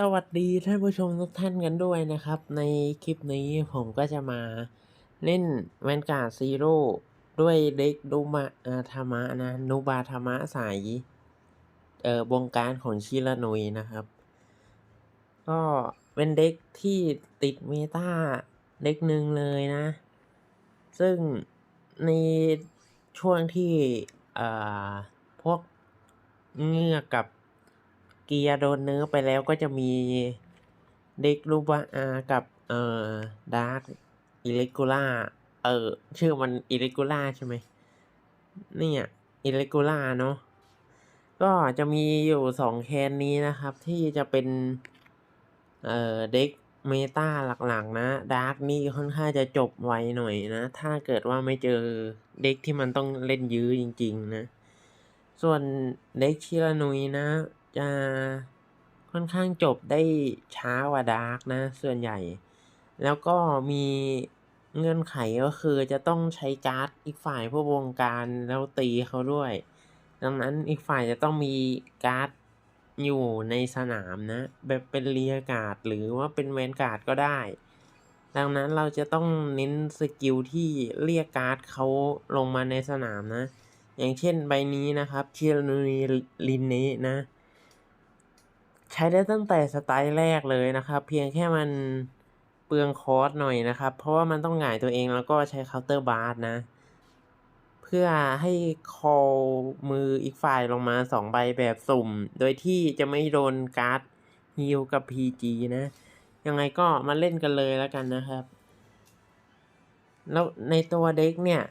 สวัสดีท่านผู้ชมทุกท่านกันด้วยนะครับ ในคลิปนี้ผมก็จะมาเล่นแวนการ์ดซีโร่ด้วยเด็กดูมาธรรมะนะนุบาธรรมะสายเอ่อบงการของชิรานุยนะครับ ก็เป็นเด็กที่ติดเมตาเด็กหนึ่งเลยนะ ซึ่งในช่วงที่อ่าพวกเงือกกับ เกียร์โดนเนื้อไปแล้วก็จะมีเด็กรูบาอากับเอ่อดาร์กอิเลกูล่าเออชื่อมันอิเลกูล่าใช่ไหมเนี่ยอิเลกูล่าเนาะก็จะมีอยู่สองแคนนี้นะครับ ที่จะเป็นเอ่อเด็กเมตาหลักๆนะดาร์กนี่ค่อนข้างจะจบไวหน่อยนะ ถ้าเกิดว่าไม่เจอเด็กที่มันต้องเล่นยื้อจริง ๆ นะ ส่วนเด็กชิรานุยนะ จะค่อนข้างจบได้ช้ากว่าดาร์กนะส่วนใหญ่ แล้วก็มีเงื่อนไขก็คือจะต้องใช้การ์ดอีกฝ่ายเพื่อวงการแล้วตีเขาด้วย ดังนั้นอีกฝ่ายจะต้องมีการ์ดอยู่ในสนามนะ แบบเป็นเรียกาดหรือว่าเป็นแวนการ์ดก็ได้ ดังนั้นเราจะต้องเน้นสกิลที่เรียกการ์ดเขาลงมาในสนามนะ อย่างเช่นใบนี้นะครับเชียร์นูลินเนะนะ ใช้ได้ตั้งแต่สไตล์แรกเลยนะครับ เพียงแค่มันเปลืองคอร์สหน่อยนะครับ เพราะว่ามันต้องหงายตัวเองแล้วก็ใช้เคาน์เตอร์บาร์นะ เพื่อให้คอลมืออีกฝ่ายลงมาสองใบแบบสุ่ม โดยที่จะไม่โดนการ์ดฮิลกับ PG นะ ยังไงก็มาเล่นกันเลยแล้วกันนะครับ แล้วในตัวเด็กเนี่ย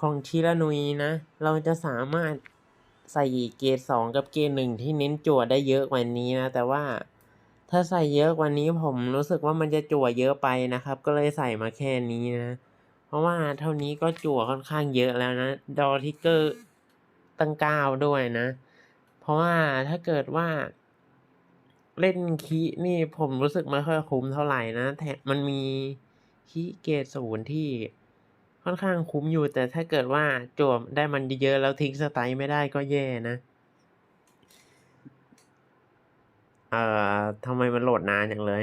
ของชิรานุยนะ เราจะสามารถ ใส่เกรดสองกับเกรดหนึ่งที่เน้นจั่วได้เยอะกว่านี้นะ แต่ว่าถ้าใส่เยอะกว่านี้ผมรู้สึกว่ามันจะจั่วเยอะไปนะครับ ก็เลยใส่มาแค่นี้นะ เพราะว่าเท่านี้ก็จั่วค่อนข้างเยอะแล้วนะ ดอทิกเกอร์ตั้งเก้าด้วยนะ เพราะว่าถ้าเกิดว่า เล่นคีนี่ผมรู้สึกไม่ค่อยคุ้มเท่าไหร่นะ แถมมันมีคีเกรดศูนย์ที่ ค่อนข้างคุ้มอยู่แต่ถ้าเกิดว่าจั่วได้มันเยอะแล้วทิ้งสไตล์ไม่ได้ก็แย่นะเอ่อทำไมมันโหลดนานอย่างเลย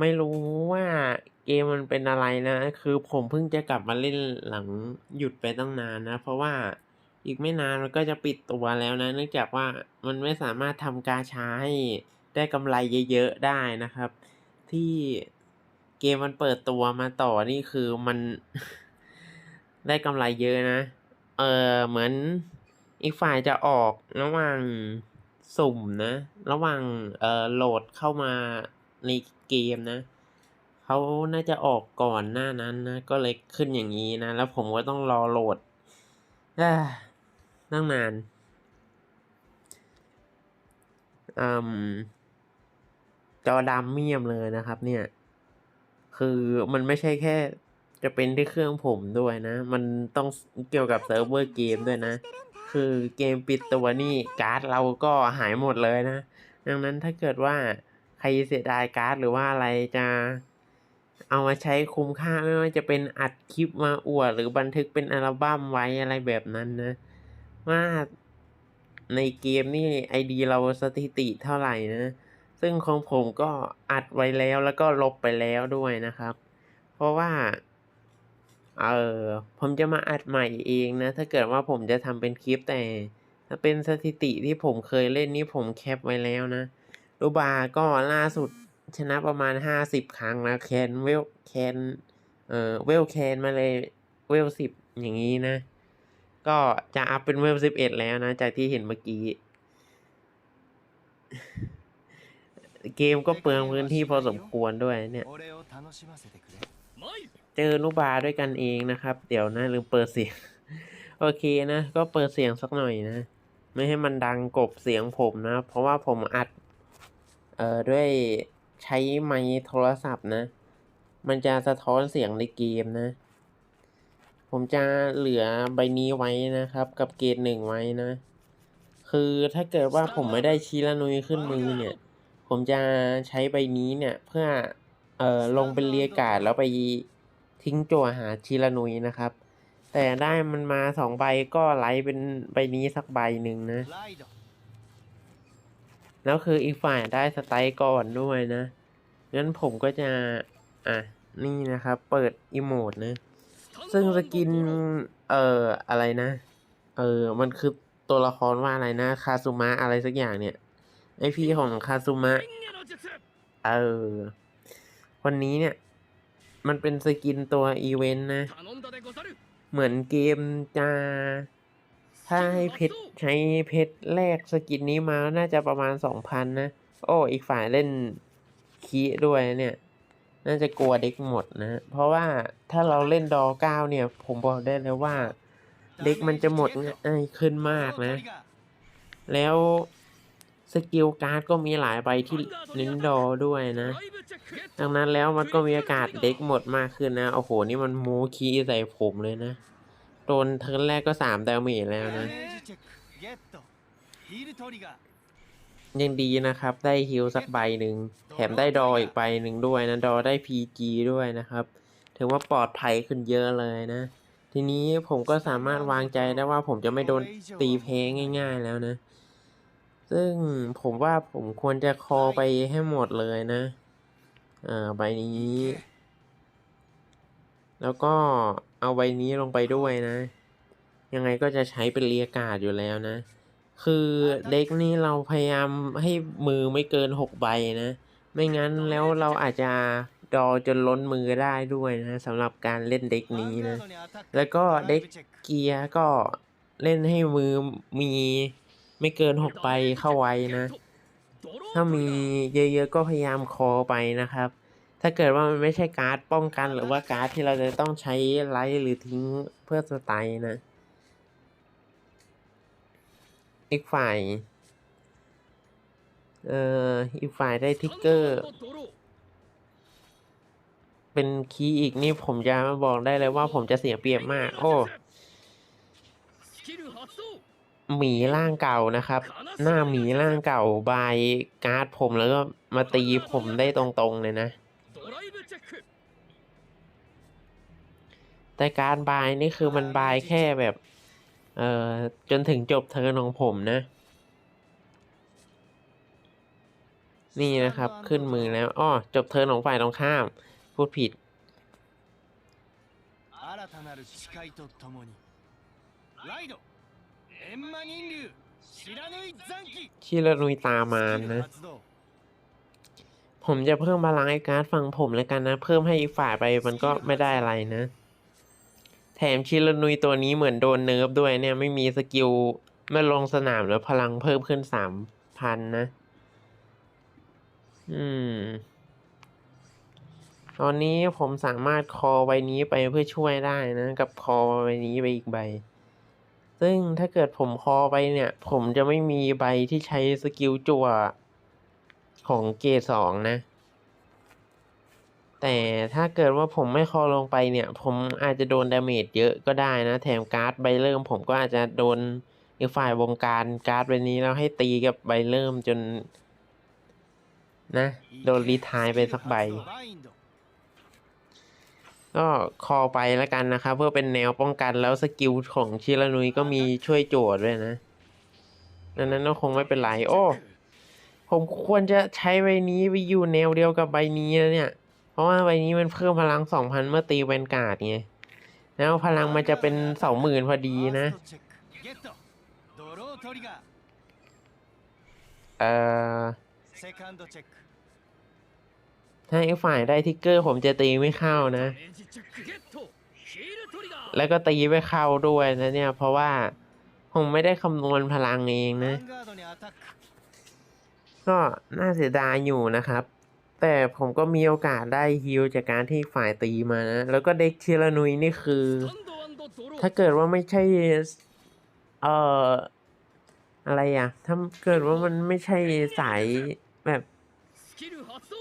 ไม่รู้ว่าเกมมันเป็นอะไรนะ คือผมเพิ่งจะกลับมาเล่นหลังหยุดไปตั้งนานนะ เพราะว่าอีกไม่นานมันก็จะปิดตัวแล้วนะ เนื่องจากว่ามันไม่สามารถทำกาชาให้ได้กำไรเยอะๆได้นะครับ ที่ เกมมันเปิดตัวมาต่อนี่คือมัน ได้กำไรเยอะนะ เออเหมือนอีกฝ่ายจะออกระหว่างสุ่มนะ ระหว่างเอ่อโหลดเข้ามาในเกมนะเขาน่าจะออกก่อนหน้านั้นนะ ก็เลยขึ้นอย่างนี้นะ แล้วผมก็ต้องรอโหลดอ่าตั้งนานอืมจอดำเมียมเลยนะครับเนี่ย คือมันไม่ใช่แค่ จะเป็นที่เครื่องผมด้วยนะ มันต้องเกี่ยวกับเซิร์ฟเวอร์เกมด้วยนะ คือเกมปิดตัวนี่การ์ดเราก็หายหมดเลยนะ ดังนั้นถ้าเกิดว่าใครเสียดายการ์ดหรือว่าอะไรจะเอามาใช้คุ้มค่าไม่ว่าจะเป็นอัดคลิปมาอวด หรือบันทึกเป็นอัลบั้มไว้อะไรแบบนั้นนะ ว่าในเกมนี่ไอดีเราสถิติเท่าไหร่นะ ซึ่งของผมก็อัดไว้แล้วแล้วก็ลบไปแล้วด้วยนะครับ เพราะว่าเออผมจะมาอัดใหม่เองนะ ถ้าเกิดว่าผมจะทำเป็นคลิปแต่ ถ้าเป็นสถิติที่ผมเคยเล่นนี่ผมแคปไว้แล้วนะรูบาก็ล่าสุดชนะประมาณห้าสิบครั้งนะแคนเวลแคนเอ่อเวลแคนมาเลยเวลสิบอย่างนี้นะ ก็จะอัพเป็นเวลสิบเอ็ดแล้วนะ จากที่เห็นเมื่อกี้ เกมก็เปลืองพื้นที่พอสมควรด้วยเนี่ย เจอลูบาด้วยกันเองนะครับ เดี๋ยวนะลืมเปิดเสียง โอเคนะ ก็เปิดเสียงสักหน่อยนะ ไม่ให้มันดังกบเสียงผมนะ เพราะว่าผมอัด เอ่อ ด้วยใช้ไมค์โทรศัพท์นะ มันจะสะท้อนเสียงในเกมนะ ผมจะเหลือใบนี้ไว้นะครับ กับเกรดหนึ่งไว้นะ คือถ้าเกิดว่าผมไม่ได้ชีลานุยขึ้นมือเนี่ย ผมจะใช้ใบนี้เนี่ยเพื่อเอ่อลงเป็นเรียกาดแล้วไปทิ้งจั่วหาชีระนุยนะครับ แต่ได้มันมาสองใบก็ไล่เป็นใบนี้สักใบหนึ่งนะ แล้วคืออีกฝ่ายได้สไตล์ก่อนด้วยนะ งั้นผมก็จะอะนี่นะครับ เปิดอีโมดนะ ซึ่งสกิน เอ่ออะไรนะ เออมันคือตัวละครว่าอะไรนะ คาซูมะอะไรสักอย่างเนี่ย ไอพีของคาซุมะ เออคนนี้เนี่ย มันเป็นสกินตัวอีเวนต์นะ เหมือนเกมจะ ถ้าให้เพชรใช้เพชรแลกสกินนี้มาน่าจะประมาณสองพันนะ โอ้ อีกฝ่ายเล่นคีด้วยเนี่ย น่าจะกลัวเด็กหมดนะ เพราะว่าถ้าเราเล่นดอเก้าเนี่ย ผมบอกได้เลยว่า เด็กมันจะหมดง่ายขึ้นมากนะ แล้ว สกิลการ์ดก็มีหลายใบที่เน้นดอด้วยนะ ดังนั้นแล้วมันก็มีโอกาสเด็กหมดมากขึ้นนะ โอ้โห นี่มันโมคีใส่ผมเลยนะ โดนเทิร์นแรกก็สามดาเมจแล้วนะ ยังดีนะครับ ได้ฮิลสักใบหนึ่ง แถมได้ดออีกใบหนึ่งด้วยนะ ดอได้ PG ด้วยนะครับ ถือว่าปลอดภัยขึ้นเยอะเลยนะ ทีนี้ผมก็สามารถวางใจได้ว่าผมจะไม่โดนตีเพงง่าย ๆ แล้วนะ ซึ่งผมว่าผมควรจะคอไปให้หมดเลยนะเอ่อใบนี้ แล้วก็เอาใบนี้ลงไปด้วยนะ ยังไงก็จะใช้เป็นเรียกาดอยู่แล้วนะ คือเด็กนี้เราพยายามให้มือไม่เกินหกใบนะ ไม่งั้นแล้วเราอาจจะดอจนล้นมือได้ด้วยนะสำหรับการเล่นเด็กนี้นะ แล้วก็เด็กเกียร์ก็เล่นให้มือมี ไม่เกินหกใบเข้าไว้นะ ถ้ามีเยอะๆก็พยายามคอไปนะครับ ถ้าเกิดว่ามันไม่ใช่การ์ดป้องกันหรือว่าการ์ดที่เราจะต้องใช้ไลท์หรือทิ้งเพื่อสไตล์นะ อีกฝ่าย เอ่อ อีกฝ่ายได้ทิกเกอร์ เป็นคีย์อีกนี่ผมจะมาบอกได้เลยว่าผมจะเสียเปรียบมาก โอ้ หมีร่างเก่านะครับ หน้าหมีร่างเก่าบายการ์ดผมแล้วก็มาตีผมได้ตรงๆเลยนะ แต่การบายนี่คือมันบายแค่แบบ เอ่อ จนถึงจบเทิร์นของผมนะ นี่นะครับ ขึ้นมือแล้วอ้อจบเทิร์นของฝ่ายตรงข้าม พูดผิด 新たなる視界とともにライド ขี้ระนุยตามานนะ ผมจะเพิ่มพลังไอ้การ์ดฟังผมแล้วกันนะ เพิ่มให้อีกฝ่ายไปมันก็ไม่ได้อะไรนะ แถมชิรนุยตัวนี้เหมือนโดนเนิร์ฟด้วยเนี่ยไม่มีสกิลไม่ลงสนามแล้วพลังเพิ่มขึ้นสามพันนะ อืม ตอนนี้ผมสามารถคอใบนี้ไปเพื่อช่วยได้นะ กับคอใบนี้ไปอีกใบ ซึ่งถ้าเกิดผมคอไปเนี่ย ผมจะไม่มีใบที่ใช้สกิลจั่วของเกรดสองนะ แต่ถ้าเกิดว่าผมไม่คอลงไปเนี่ย ผมอาจจะโดนดาเมจเยอะก็ได้นะ แถมการ์ดใบเริ่ม ผมก็อาจจะโดนอีกฝ่ายวงการการ์ดใบนี้แล้วให้ตีกับใบเริ่มจน นะ โดนรีทายไปสักใบ ก็คอไปแล้วกันนะครับ เพื่อเป็นแนวป้องกันแล้วสกิลของชิรานุยก็มีช่วยโจทย์ด้วยนะดังนั้นก็คงไม่เป็นไรโอ้ ผมควรจะใช้ใบนี้ไปอยู่แนวเดียวกับใบนี้แล้วเนี่ย เพราะว่าใบนี้มันเพิ่มพลังสองพันเมื่อตีแวนการ์ดไงแล้วพลังมันจะเป็นสองหมื่นพอดีนะเอ่อ ถ้าอีกฝ่ายได้ทิกเกอร์ผมจะตีไม่เข้านะ แล้วก็ตีไม่เข้าด้วยนะเนี่ย เพราะว่าผมไม่ได้คำนวณพลังเองนะ ก็น่าเสียดายอยู่นะครับ แต่ผมก็มีโอกาสได้ฮิลจากการที่ฝ่ายตีมานะ แล้วก็เด็กเชลนุยนี่คือ ถ้าเกิดว่าไม่ใช่ เอ่อ อะไรอะ ถ้าเกิดว่ามันไม่ใช่สายแบบ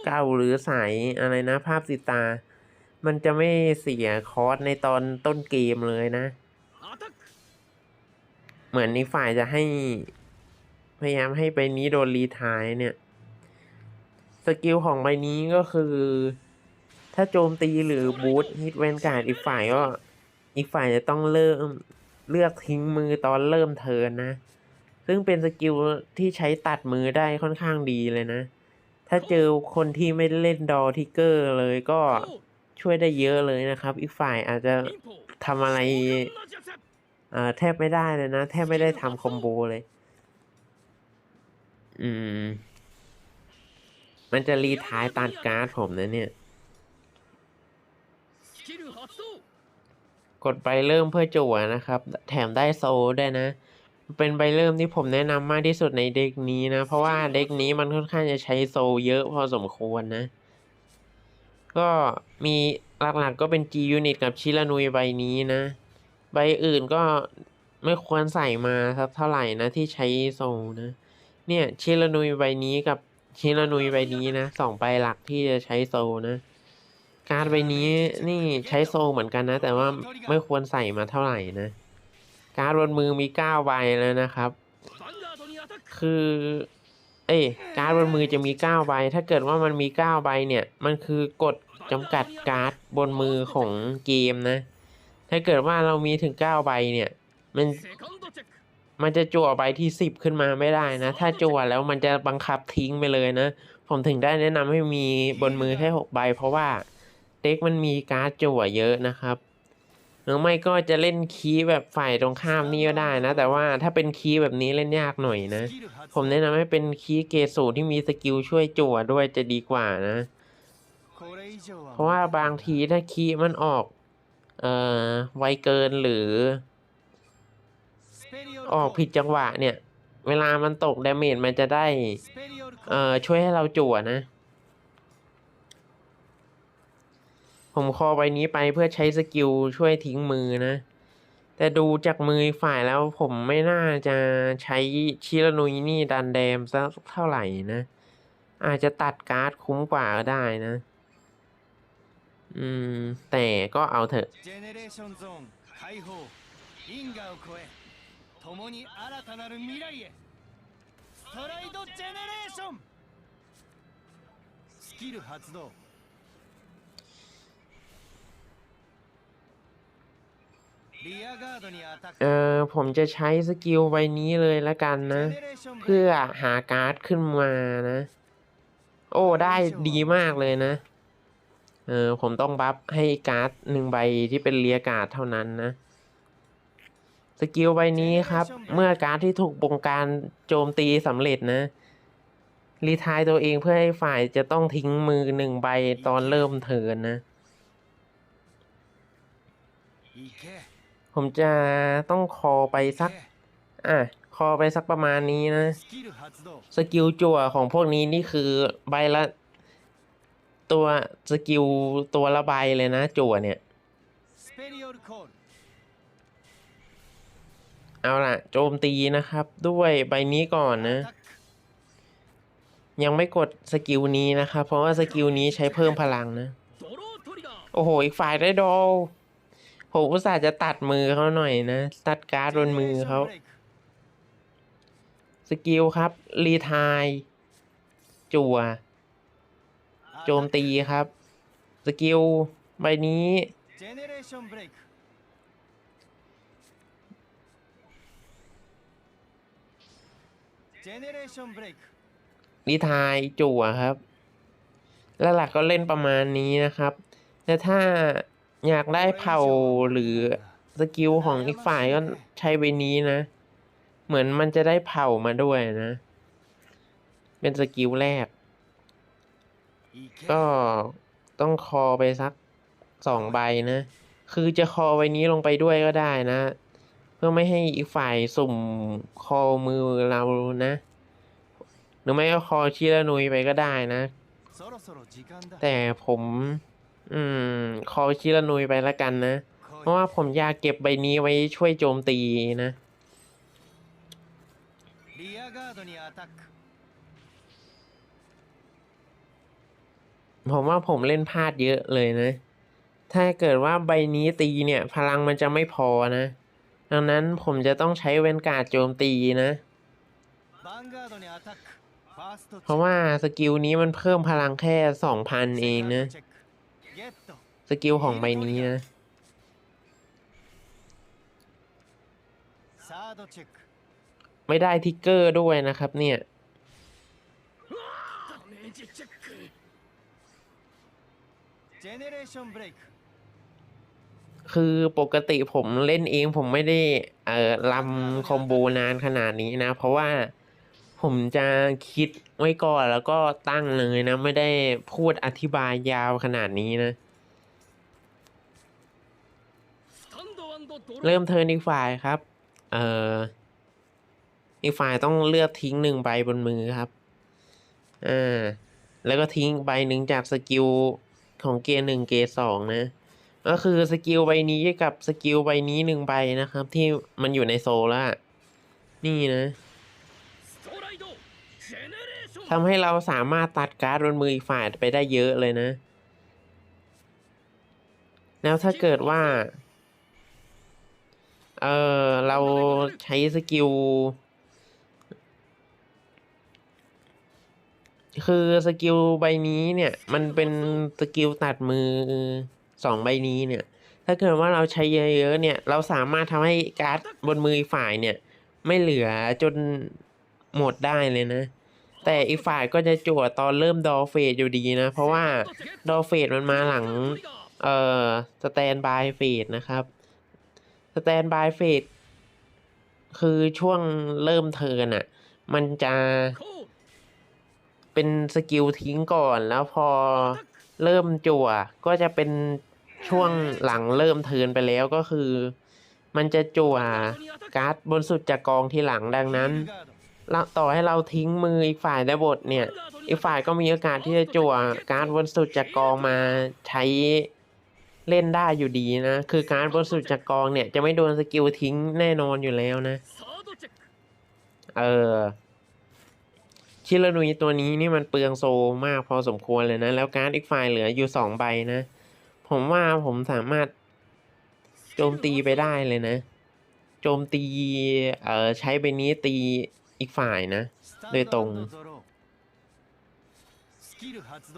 เก่าหรือสายอะไรนะ ภาพสิตา มันจะไม่เสียคอร์สในตอนต้นเกมเลยนะ เหมือนในฝ่ายจะให้ พยายามให้ใบนี้โดนรีทายเนี่ย สกิลของใบนี้ก็คือ ถ้าโจมตีหรือบูทฮิตแวนการ์ดอีกฝ่ายก็อีกฝ่ายจะต้องเริ่มเลือกทิ้งมือตอนเริ่มเทินนะ ซึ่งเป็นสกิลที่ใช้ตัดมือได้ค่อนข้างดีเลยนะ ถ้าเจอคนที่ไม่เล่นดอทิกเกอร์เลยก็ช่วยได้เยอะเลยนะครับ อีกฝ่ายอาจจะทำอะไรแทบไม่ได้เลยนะ แทบไม่ได้ทำคอมโบเลย อืม มันจะรีทายตันการ์ดผมนะเนี่ย กดไปเริ่มเพื่อจั่วนะครับ แถมได้โซได้นะ เป็นใบเริ่มที่ผมแนะนำมากที่สุดในเด็กนี้นะ เพราะว่าเด็กนี้มันค่อนข้างจะใช้โซลเยอะพอสมควรนะ ก็มีหลักๆก็เป็น G Unit กับชิรานุยใบนี้นะ ใบอื่นก็ไม่ควรใส่มาครับเท่าไหร่นะที่ใช้โซลนะ เนี่ยชิรานุยใบนี้กับชิรานุยใบนี้นะสองใบหลักที่จะใช้โซลนะ การ์ดใบนี้นี่ใช้โซลเหมือนกันนะ แต่ว่าไม่ควรใส่มาเท่าไหร่นะ การ์ดบนมือมีเก้าใบแล้วนะครับ คือเอ้การ์ดบนมือจะมีเก้าใบ ถ้าเกิดว่ามันมีเก้าใบเนี่ย มันคือกฎจำกัดการ์ดบนมือของเกมนะ ถ้าเกิดว่าเรามีถึงเก้าใบเนี่ย มันมันจะจั่วใบที่สิบขึ้นมาไม่ได้นะ ถ้าจั่วแล้วมันจะบังคับทิ้งไปเลยนะ ผมถึงได้แนะนำให้มีบนมือแค่หกใบ เพราะว่าเด็กมันมีการ์ดจั่วเยอะนะครับ หรือไม่ก็จะเล่นคีย์แบบฝ่ายตรงข้ามนี่ก็ได้นะ แต่ว่าถ้าเป็นคีย์แบบนี้เล่นยากหน่อยนะ ผมแนะนำให้เป็นคีย์เกสูที่มีสกิลช่วยจั่วด้วยจะดีกว่านะ เพราะว่าบางทีถ้าคีย์มันออก เอ่อ ไวเกินหรือ ออกผิดจังหวะเนี่ย เวลามันตกดาเมจมันจะได้ เอ่อ ช่วยให้เราจั่วนะ ผมคอใบนี้ไปเพื่อใช้สกิลช่วยทิ้งมือนะ แต่ดูจากมือฝ่ายแล้วผมไม่น่าจะใช้ชิรนุยนี่ดันแดมสักเท่าไหร่นะ อาจจะตัดการ์ดคุ้มกว่าก็ได้นะ อืม แต่ก็เอาเถอะ共に新た発動 เออผมจะใช้สกิลใบนี้เลยละกันนะ เพื่อหาการ์ดขึ้นมานะ โอ้ ได้ดีมากเลยนะ เออผมต้องบัฟให้การ์ดหนึ่งใบที่เป็นเลียการ์ดเท่านั้นนะ สกิลใบนี้ครับ เมื่อการ์ดที่ถูกบงการโจมตีสำเร็จนะรีทายตัวเองเพื่อให้ฝ่ายจะต้องทิ้งมือหนึ่งใบตอนเริ่มเทินนะ ผมจะต้องคอไปสัก อะ คอไปสักประมาณนี้นะ สกิลจั่วของพวกนี้นี่คือใบละ ตัวสกิลตัวละใบเลยนะ จั่วเนี่ย เอาละโจมตีนะครับ ด้วยใบนี้ก่อนนะ ยังไม่กดสกิลนี้นะครับ เพราะว่าสกิลนี้ใช้เพิ่มพลังนะ โอ้โห อีกฝ่ายได้ดอล ผมอุตส่าห์จะตัดมือเขาหน่อยนะ ตัดการ์ดบนมือเขาสกิลครับ รีทายจั่ว โจมตีครับ สกิลใบนี้ รีทายจั่วครับ และหลักก็เล่นประมาณนี้นะครับ แต่ถ้า อยากได้เผ่าหรือสกิลของอีกฝ่ายก็ใช้ไปนี้นะ เหมือนมันจะได้เผ่ามาด้วยนะ เป็นสกิลแรก ก็ต้องคอไปสักสองใบนะ คือจะคอไว้นี้ลงไปด้วยก็ได้นะ เพื่อไม่ให้อีกฝ่ายสุ่มคอมือเรานะ หรือไม่ก็คอชีละนุยไปก็ได้นะ แต่ผม อืม ขอคิระนุยไปละกันนะ เพราะว่าผมอยากเก็บใบนี้ไว้ช่วยโจมตีนะผมว่าผมเล่นพลาดเยอะเลยนะ ถ้าเกิดว่าใบนี้ตีเนี่ย พลังมันจะไม่พอนะ ดังนั้นผมจะต้องใช้เวนการ์ดโจมตีนะ เพราะว่าสกิลนี้มันเพิ่มพลังแค่สองพันเองนะ สกิลของใบนี้นะไม่ได้ทิกเกอร์ด้วยนะครับเนี่ยคือปกติผมเล่นเองผมไม่ได้เอ่อลำคอมโบนานขนาดนี้นะ เพราะว่า ผมจะคิดไว้ก่อนแล้วก็ตั้งเลยนะ ไม่ได้พูดอธิบายยาวขนาดนี้นะ เริ่มเทินอีกฝ่ายครับ เอ่ออีกฝ่ายต้องเลือกทิ้งหนึ่งใบบนมือครับ อ่า แล้วก็ทิ้งใบหนึ่งจากสกิลของเกหนึ่งเกสองนะ ก็คือสกิลใบนี้กับสกิลใบนี้หนึ่งใบนะครับ ที่มันอยู่ในโซล่ะ นี่นะ ทำให้เราสามารถตัดการ์ดบนมืออีกฝ่ายไปได้เยอะเลยนะ แล้วถ้าเกิดว่า เออเราใช้สกิล คือสกิลใบนี้เนี่ย มันเป็นสกิลตัดมือสองใบนี้เนี่ย ถ้าเกิดว่าเราใช้เยอะๆเนี่ย เราสามารถทำให้การ์ดบนมืออีกฝ่ายเนี่ย ไม่เหลือจนหมดได้เลยนะ แต่อีกฝ่ายก็จะจั่วตอนเริ่มดอเฟดอยู่ดีนะ เพราะว่าดอเฟดมันมาหลัง เอ่อสแตนบายเฟดนะครับสแตนบายเฟดคือช่วงเริ่มเทินอะ่ะ มันจะเป็นสกิลทิ้งก่อนแล้วพอเริ่มจั่วก็จะเป็นช่วงหลังเริ่มเทิร์นไปแล้วก็คือ มันจะจั่วการ์ดบนสุดจากกองที่หลังดังนั้น เราต่อให้เราทิ้งมืออีกฝ่ายได้บทเนี่ย อีกฝ่ายก็มีโอกาสที่จะจั่วการ์ดบนสุดจากกองมาใช้เล่นได้อยู่ดีนะ คือการ์ดบนสุดจากกองเนี่ย จะไม่โดนสกิลทิ้งแน่นอนอยู่แล้วนะ เออชิรานุยตัวนี้นี่มันเปลืองโซมากพอสมควรเลยนะ แล้วการ์ดอีกฝ่ายเหลืออยู่สองใบนะ ผมว่าผมสามารถโจมตีไปได้เลยนะ โจมตี เออใช้ใบนี้ตี อีกฝ่ายนะ โดยตรง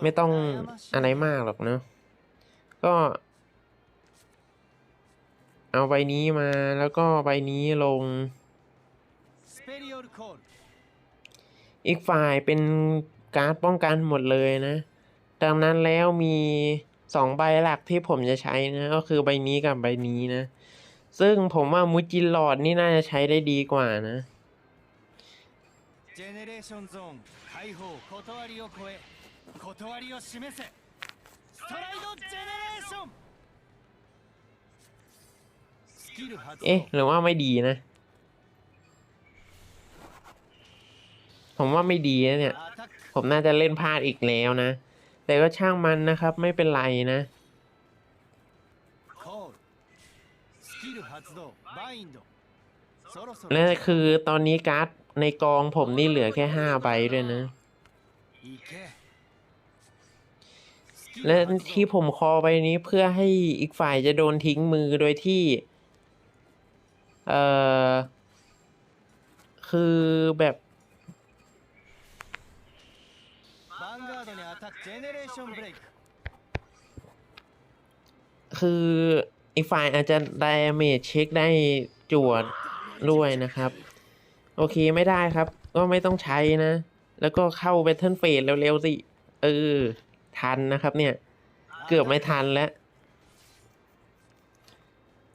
ไม่ต้องอะไรมากหรอกเนาะก็ เอาใบนี้มาแล้วก็ใบนี้ลง อีกฝ่ายเป็นการ์ดป้องกันหมดเลยนะ ดังนั้นแล้วมีสองใบหลักที่ผมจะใช้นะ ก็คือใบนี้กับใบนี้นะ ซึ่งผมว่ามูจินหลอดนี่น่าจะใช้ได้ดีกว่านะ ジェネレーションゾーン解放断りを超え断りを示せストライドジェネレーションスキル発動 เอ๊ะ หรือว่าไม่ดีนะ ผมว่าไม่ดีนะเนี่ย アタック ผมน่าจะเล่นพลาดอีกแล้วนะ แต่ก็ช่างมันนะครับ ไม่เป็นไรนะ コールスキル発動バインドそろそろ และคือตอนนี้การ์ด ในกองผมนี่เหลือแค่ห้าใบด้วยนะ และที่ผมคอไปนี้เพื่อให้อีกฝ่ายจะโดนทิ้งมือโดยที่ เอ่อ คือแบบ คืออีกฝ่ายอาจจะไดเมจเช็คได้จวดด้วยนะครับ โอเคไม่ได้ครับ ก็ไม่ต้องใช้นะ แล้วก็เข้าเบทเทิลเฟสเร็วๆสิ เออ ทันนะครับเนี่ย เกือบไม่ทันแล้ว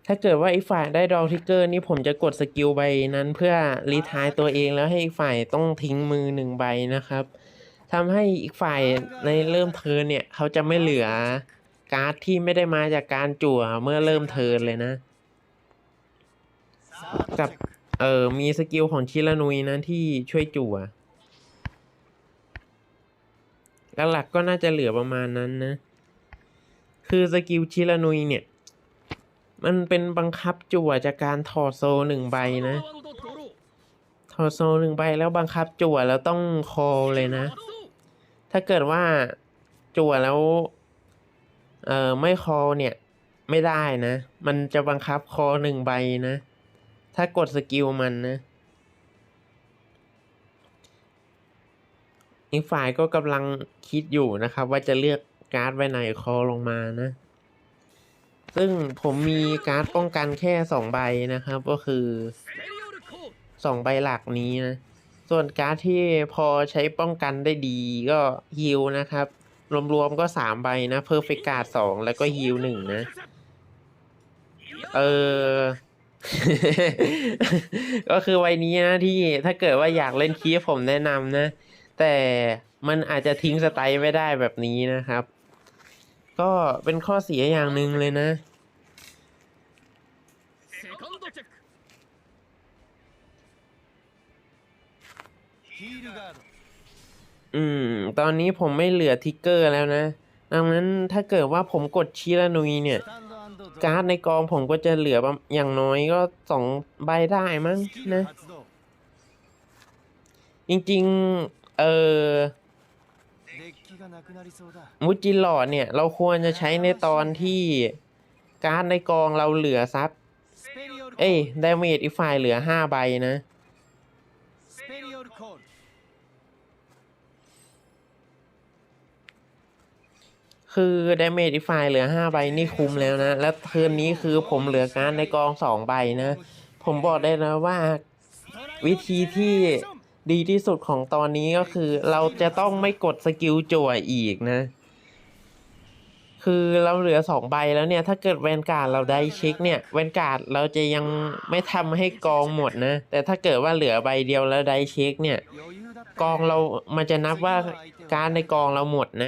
ถ้าเกิดว่าอีกฝ่ายได้ดอลทิกเกอร์นี่ผมจะกดสกิลใบนั้นเพื่อรีทายตัวเองแล้วให้อีกฝ่ายต้องทิ้งมือหนึ่งใบนะครับทำให้อีกฝ่ายในเริ่มเทิร์นเนี่ยเขาจะไม่เหลือการ์ดที่ไม่ได้มาจากการจั่วเมื่อเริ่มเทิร์นเลยนะ กับ เออ มีสกิลของชิรานุยนะที่ช่วยจั่วหลักๆก็น่าจะเหลือประมาณนั้นนะ คือสกิลชิรานุยเนี่ย มันเป็นบังคับจั่วจากการถอดโซหนึ่งใบนะ ถอดโซหนึ่งใบแล้วบังคับจั่วแล้วต้องคอเลยนะ ถ้าเกิดว่าจั่วแล้วเออไม่คอเนี่ย ไม่ได้นะ มันจะบังคับคอหนึ่งใบนะ ถ้ากดสกิลมันนะ อีกฝ่ายก็กำลังคิดอยู่นะครับ ว่าจะเลือกการ์ดไว้ไหนคอลงมานะ ซึ่งผมมีการ์ดป้องกันแค่สองใบนะครับ ก็คือสองใบหลักนี้นะ ส่วนการ์ดที่พอใช้ป้องกันได้ดีก็ฮิลนะครับ รวมๆก็สามใบนะเพอร์เฟกการ์ดสองแล้วก็ฮิลหนึ่งนะ เออ ก็คือวัยนี้นะที่ถ้าเกิดว่าอยากเล่นคีฟผมแนะนำนะ แต่มันอาจจะทิ้งสไตล์ไม่ได้แบบนี้นะครับ ก็เป็นข้อเสียอย่างหนึ่งเลยนะ อืม ตอนนี้ผมไม่เหลือทิกเกอร์แล้วนะดังนั้นถ้าเกิดว่าผมกดชิรานุยเนี่ย การ์ดในกองผมก็จะเหลืออย่างน้อยก็สองใบได้มั้งนะ จริงๆ เออมุจิหลอดเนี่ย เราควรจะใช้ในตอนที่การ์ดในกองเราเหลือซับเอ้ยดาเมจอีกฝ่ายเหลือห้าใบนะ คือไดเมดิฟายเหลือ 5 ใบนี่คุ้มแล้วนะ และเทินนี้คือผมเหลือการในกอง 2 ใบนะ ผมบอกได้นะว่าวิธีที่ดีที่สุดของตอนนี้ก็คือ เราจะต้องไม่กดสกิลจั่วอีกนะ คือเราเหลือ 2 ใบแล้วเนี่ย ถ้าเกิดแวนการ์ดเราได้ชิคเนี่ย แวนการ์ดเราจะยังไม่ทำให้กองหมดนะ แต่ถ้าเกิดว่าเหลือใบเดียวแล้วได้ชิคเนี่ย กองเรามันจะนับว่าการในกองเราหมดนะ